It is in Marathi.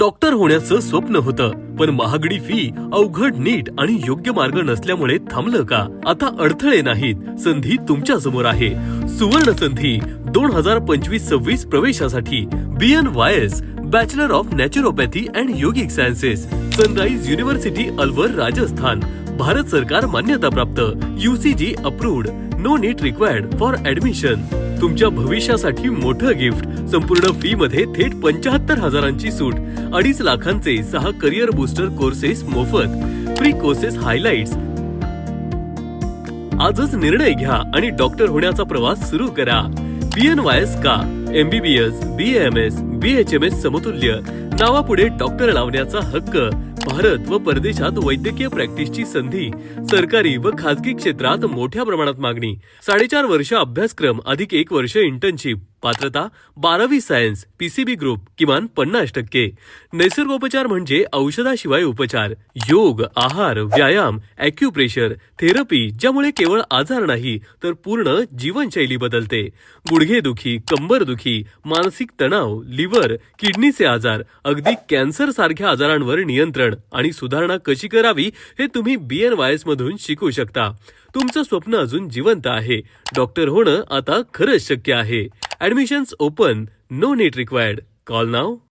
डॉक्टर होण्याचं स्वप्न होतं पण महागडी फी अवघड नीट आणि योग्य मार्ग नसल्यामुळे थांबलं का? आता अडथळे नाहीत. संधी तुमच्यासमोर आहे. सुवर्ण संधी दोन हजार पंचवीस सव्वीस प्रवेशासाठी. B N Y S bachelor of naturopathy and yogic sciences sunrise university Alwar Rajasthan. Bharat सरकार मान्यताप्राप्त. UGC approved no NEET required for admission तुमच्या भविष्यासाठी मोठं गिफ्ट. संपूर्ण फी मध्ये थेट पंचाहत्तर हजारांची सूट. अडीच लाखांचे सहा करिअर बुस्टर कोर्सेस मोफत. फ्री कोर्सेस हायलाइट्स आजच निर्णय घ्या आणि डॉक्टर होण्याचा प्रवास सुरू करा. बी एन वाय एस का? MBBS B M S B H M S समतुल्य. नावापुढे डॉक्टर लावण्याचा हक्क. भारत व परदेशात वैद्यकीय प्रॅक्टिसची संधी सरकारी व खासगी क्षेत्रात मोठ्या प्रमाणात मागणी. साडेचार वर्ष अभ्यासक्रम अधिक एक वर्ष इंटर्नशिप पात्रता बारावी सायन्स पीसीबी ग्रुप किमान पन्नास टक्के. नैसर्गोपचार म्हणजे औषधाशिवाय उपचार. योग आहार व्यायाम अॅक्युप्रेशर थेरपी ज्यामुळे केवळ आजार नाही तर पूर्ण जीवनशैली बदलते. गुडघेदुखी कंबरदुखी मानसिक तणाव लिव्हर किडनीचे आजार अगदी कॅन्सर सारख्या आजारांवर नियंत्रण आणि सुधारणा कशी करावी हे तुम्ही बी एन वाय एस मधून शिकू शकता. तुमचं स्वप्न अजून जिवंत आहे. डॉक्टर होणं आता खरंच शक्य आहे. Admissions open no NEET required call नाव